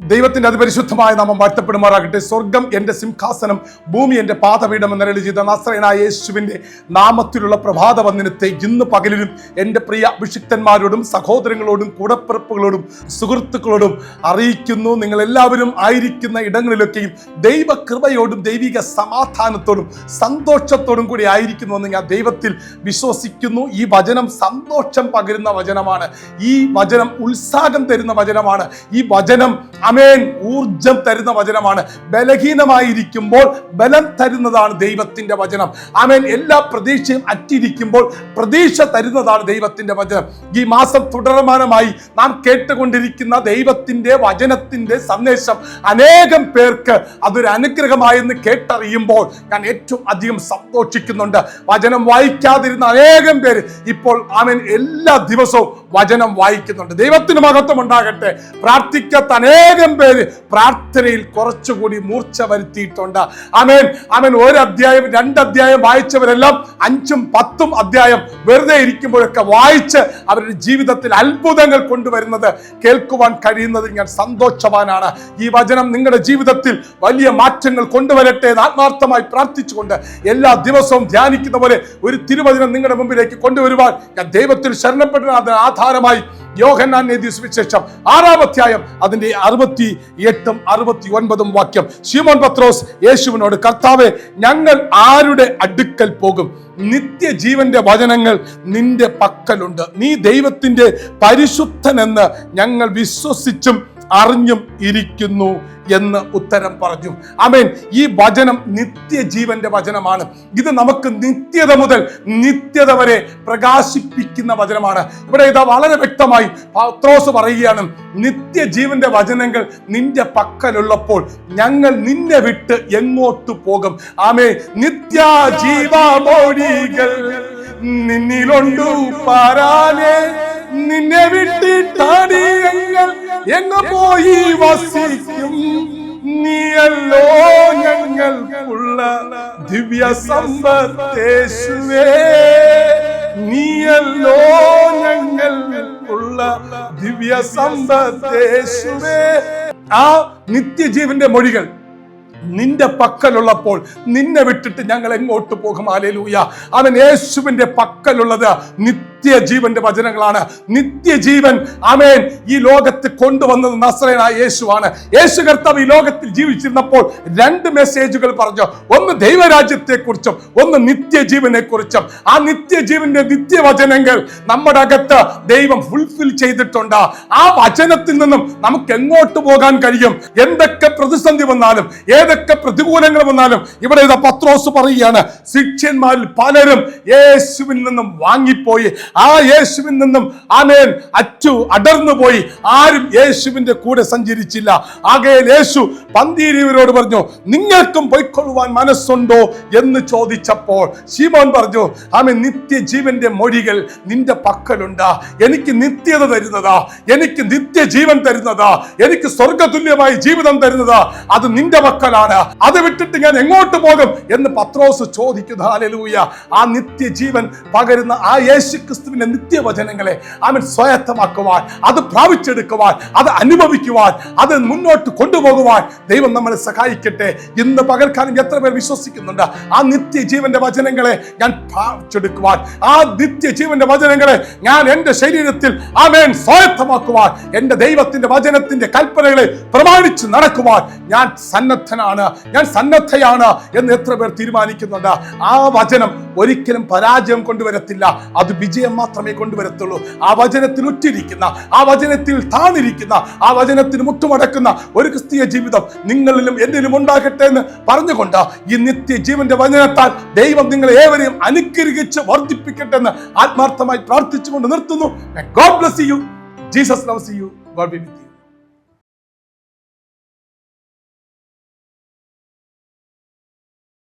ദൈവത്തിന്റെ അതിപരിശുദ്ധമായ നാമം വാഴ്ത്തപ്പെടുമാറാകട്ടെ. സ്വർഗം എന്റെ സിംഹാസനം ഭൂമി എന്റെ പാതപീഠം എന്ന ചെയ്ത നസ്രയനായ യേശുവിന്റെ നാമത്തിലുള്ള പ്രഭാത വന്ദനത്തെ ഇന്ന് പകലിലും എന്റെ പ്രിയ അഭിഷിക്തന്മാരോടും സഹോദരങ്ങളോടും കൂടപ്പിറപ്പുകളോടും സുഹൃത്തുക്കളോടും അറിയിക്കുന്നു. നിങ്ങൾ എല്ലാവരും ആയിരിക്കുന്ന ഇടങ്ങളിലൊക്കെയും ദൈവകൃപയോടും ദൈവിക സമാധാനത്തോടും സന്തോഷത്തോടും കൂടി ആയിരിക്കുന്നു എന്ന് ഞാൻ ദൈവത്തിൽ വിശ്വസിക്കുന്നു. ഈ വചനം സന്തോഷം പകരുന്ന വചനമാണ്. ഈ വചനം ഉത്സാഹം തരുന്ന വചനമാണ്. ഈ വചനം അമേൻ. ഊർജം തരുന്ന വചനമാണ്. ബലഹീനമായിരിക്കുമ്പോൾ ബലം തരുന്നതാണ് ദൈവത്തിന്റെ വചനം. അമേൻ. എല്ലാ പ്രതീക്ഷയും അറ്റിരിക്കുമ്പോൾ പ്രതീക്ഷ തരുന്നതാണ് ദൈവത്തിന്റെ വചനം. ഈ മാസം തുടർമാനമായി നാം കേട്ടുകൊണ്ടിരിക്കുന്ന ദൈവത്തിന്റെ വചനത്തിന്റെ സന്ദേശം അനേകം പേർക്ക് അതൊരു അനുഗ്രഹമായെന്ന് കേട്ടറിയുമ്പോൾ ഞാൻ ഏറ്റവും അധികം സന്തോഷിക്കുന്നുണ്ട്. വചനം വായിക്കാതിരുന്ന അനേകം പേര് ഇപ്പോൾ അവൻ എല്ലാ ദിവസവും വചനം വായിക്കുന്നുണ്ട്. ദൈവത്തിന് മഹത്വം ഉണ്ടാകട്ടെ. പ്രാർത്ഥിക്കാത്ത അനേകം പേര് പ്രാർത്ഥനയിൽ കുറച്ചുകൂടി മൂർച്ച വരുത്തിയിട്ടുണ്ട്. അമേൻ അമേൻ ഒരു അധ്യായം രണ്ട് അധ്യായം വായിച്ചവരെല്ലാം അഞ്ചും പത്തും അധ്യായം വെറുതെ ഇരിക്കുമ്പോഴൊക്കെ വായിച്ച് അവരുടെ ജീവിതത്തിൽ അത്ഭുതങ്ങൾ കൊണ്ടുവരുന്നത് കേൾക്കുവാൻ കഴിയുന്നതിൽ ഞാൻ സന്തോഷവാനാണ്. ഈ വചനം നിങ്ങളുടെ ജീവിതത്തിൽ വലിയ മാറ്റങ്ങൾ കൊണ്ടുവരട്ടെ എന്ന് ആത്മാർത്ഥമായി പ്രാർത്ഥിച്ചുകൊണ്ട് എല്ലാ ദിവസവും ധ്യാനിക്കുന്ന പോലെ ഒരു തിരുവചനം നിങ്ങളുടെ മുമ്പിലേക്ക് കൊണ്ടുവരുവാൻ ഞാൻ ദൈവത്തിൽ ശരണപ്പെടുന്ന ആധാരമായി യോഹന്നാൻ എഴുതിയ സുവിശേഷം ആറാം അധ്യായം അതിന്റെ അറുപത്തി എട്ടും അറുപത്തി ഒൻപതും വാക്യം. ശിമോൻ പത്രോസ് യേശുവിനോട് കർത്താവെ ഞങ്ങൾ ആരുടെ അടുക്കൽ പോകും? നിത്യജീവന്റെ വചനങ്ങൾ നിന്റെ പക്കലുണ്ട്. നീ ദൈവത്തിന്റെ പരിശുദ്ധനെന്ന് ഞങ്ങൾ വിശ്വസിച്ചും അറിഞ്ഞും ഇരിക്കുന്നു എന്ന് ഉത്തരം പറഞ്ഞു. അമേൻ ഈ വചനം നിത്യജീവന്റെ വചനമാണ്. ഇത് നമുക്ക് നിത്യത മുതൽ നിത്യത വരെ പ്രകാശിപ്പിക്കുന്ന വചനമാണ്. ഇവിടെ ഇതാ വളരെ വ്യക്തമായി പത്രോസ് പറയുകയാണ് നിത്യജീവന്റെ വചനങ്ങൾ നിന്റെ പക്കലുള്ളപ്പോൾ ഞങ്ങൾ നിന്നെ വിട്ട് എങ്ങോട്ട് പോകും? ആമേ നിത്യജീവമൊഴികൾ നിന്നിലുണ്ടു പാരാനേ നിന്നെ വിട്ടിട്ടാണ് ഞങ്ങൾ എങ്ങ് പോയി വസിക്കും? നീയല്ലോ ഞങ്ങൾക്കുള്ള ദിവ്യ സമ്പത്തേശുവേ നീയല്ലോ ഞങ്ങൾക്കുള്ള ദിവ്യ സമ്പത്തേശുവേ ആ നിത്യജീവന്റെ മൊഴികൾ നിന്റെ പക്കലുള്ളപ്പോൾ നിന്നെ വിട്ടിട്ട് ഞങ്ങൾ എങ്ങോട്ട് പോകും? ആലേലൂയ അവൻ യേശുവിന്റെ പക്കലുള്ളത് നിത്യജീവന്റെ വചനങ്ങളാണ്. നിത്യജീവൻ അമേൻ ഈ ലോകത്ത് കൊണ്ടുവന്നത് നസ്രനായ യേശുവാണ്. യേശു കർത്താവ് ഈ ലോകത്തിൽ ജീവിച്ചിരുന്നപ്പോൾ രണ്ട് മെസ്സേജുകൾ പറഞ്ഞു. ഒന്ന് ദൈവരാജ്യത്തെ കുറിച്ചും ഒന്ന് നിത്യജീവനെ കുറിച്ചും ആ നിത്യജീവന്റെ നിത്യവചനങ്ങൾ നമ്മുടെ അകത്ത് ദൈവം ഫുൾഫിൽ ചെയ്തിട്ടുണ്ട്. ആ വചനത്തിൽ നിന്നും നമുക്ക് എങ്ങോട്ട് പോകാൻ കഴിയും? എന്തൊക്കെ പ്രതിസന്ധി വന്നാലും ഏതൊക്കെ പ്രതികൂലങ്ങൾ വന്നാലും ഇവിടെ പത്രോസ് പറയുകയാണ്. ശിഷ്യന്മാരിൽ പലരും യേശുവിൽ നിന്നും വാങ്ങിപ്പോയി. ആ യേശുവിൽ നിന്നും ആമേൻ അറ്റു അടർന്നു പോയി. ആരും യേശുവിന്റെ കൂടെ സഞ്ചരിച്ചില്ല. ആകെ യേശു പന്തീരിവരോട് പറഞ്ഞു നിങ്ങൾക്കും പൊയ്ക്കൊള്ളുവാൻ മനസ്സുണ്ടോ? എന്ന് ചോദിച്ചപ്പോൾ ശീമോൻ പറഞ്ഞു ആമേ നിത്യജീവന്റെ മൊഴികൾ നിന്റെ പക്കലുണ്ട്. എനിക്ക് നിത്യത തരുന്നതാ. എനിക്ക് നിത്യജീവൻ തരുന്നതാ. എനിക്ക് സ്വർഗതുല്യമായി ജീവിതം തരുന്നതാ. അത് നിന്റെ പക്കലാണ്. അത് വിട്ടിട്ട് ഞാൻ എങ്ങോട്ട് പോകും? എന്ന് പത്രോസ് ചോദിക്കുന്നു. ഹാലലൂയ ആ നിത്യജീവൻ പകരുന്ന ആ യേശു ക്രിസ്തുവിന്റെ നിത്യവചനങ്ങളെ അവൻ സ്വായത്തമാക്കുവാൻ അത് പ്രാപിച്ചെടുക്കുവാൻ അത് അനുഭവിക്കുവാൻ അത് മുന്നോട്ട് കൊണ്ടുപോകുവാൻ ദൈവം നമ്മളെ സഹായിക്കട്ടെ. ഇന്ന് പകൽക്കാലം എത്ര പേർ വിശ്വസിക്കുന്നുണ്ട്? ആ നിത്യജീവന്റെ വചനങ്ങളെ ഞാൻ പ്രാപിച്ചെടുക്കുവാൻ ആ നിത്യജീവന്റെ വചനങ്ങളെ ഞാൻ എന്റെ ശരീരത്തിൽ ആമേൻ സ്വായത്തമാക്കുവാൻ എന്റെ ദൈവത്തിന്റെ വചനത്തിന്റെ കൽപ്പനകളെ പ്രമാണിച്ച് നടക്കുവാൻ ഞാൻ സന്നദ്ധനാണ് ഞാൻ സന്നദ്ധയാണ് എന്ന് എത്ര പേർ തീരുമാനിക്കുന്നുണ്ട്? ആ വചനം ഒരിക്കലും പരാജയം കൊണ്ടുവരത്തില്ല അത് വിജയം മാത്രമേ കൊണ്ടുവരത്തുള്ളൂ. ആ വചനത്തിൽ ഉറ്റിരിക്കുന്ന ആ വചനത്തിൽ താണിരിക്കുന്ന ആ വചനത്തിന് മുട്ടുമടക്കുന്ന ഒരു ക്രിസ്തീയ ജീവിതം നിങ്ങളിലും എന്നിലും ഉണ്ടാകട്ടെ എന്ന് പറഞ്ഞുകൊണ്ട് ഈ നിത്യജീവന്റെ വചനത്താൽ ദൈവം നിങ്ങളെ ഏവരെയും അനുഗ്രഹിച്ച് വർദ്ധിപ്പിക്കട്ടെ എന്ന് ആത്മാർത്ഥമായി പ്രാർത്ഥിച്ചുകൊണ്ട് നിർത്തുന്നു. God bless you Jesus loves you God be with